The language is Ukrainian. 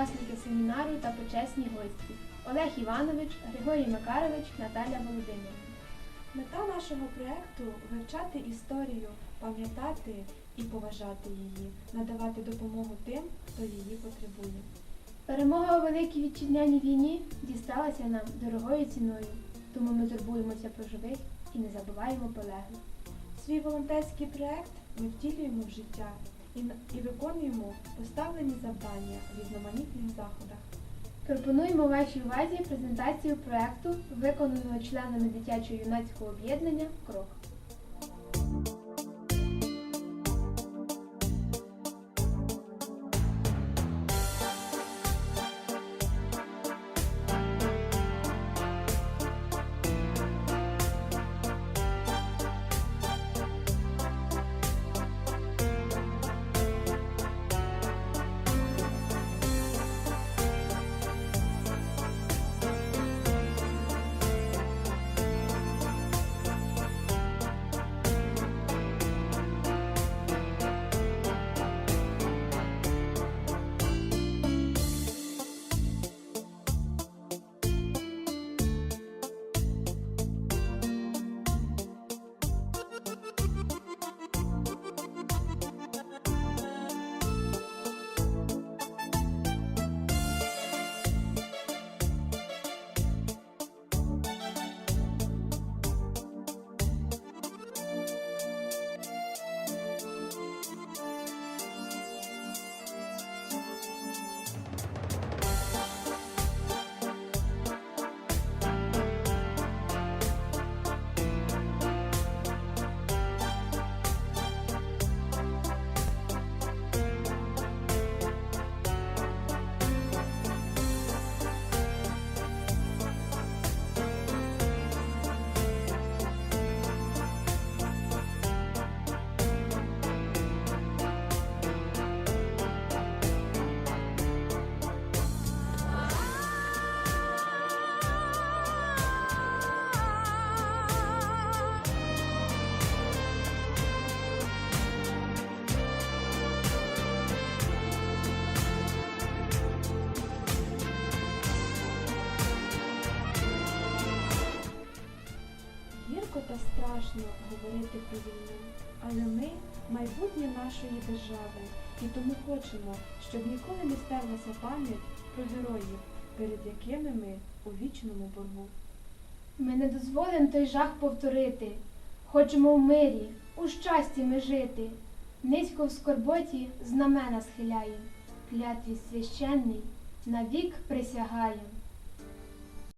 учасники семінару та почесні гості Олег Іванович, Григорій Макарович, Наталя Володимирівна. Мета нашого проєкту вивчати історію, пам'ятати і поважати її, надавати допомогу тим, хто її потребує. Перемога у Великій Вітчизняній війні дісталася нам дорогою ціною, тому ми турбуємося про живих і не забуваємо полеглих. Свій волонтерський проєкт ми втілюємо в життя і, виконуємо поставлені завдання в різноманітних заходах. Пропонуємо вашій увазі презентацію проекту, виконаного членами дитячо-юнацького об'єднання Крок. Та страшно говорити про війну, але ми майбутнє нашої держави і тому хочемо, щоб ніколи не стерлася пам'ять про героїв, перед якими ми у вічному боргу. Ми не дозволимо той жах повторити. Хочемо в мирі, у щасті ми жити. Низько в скорботі знамена схиляєм, клятві священний навік присягаєм.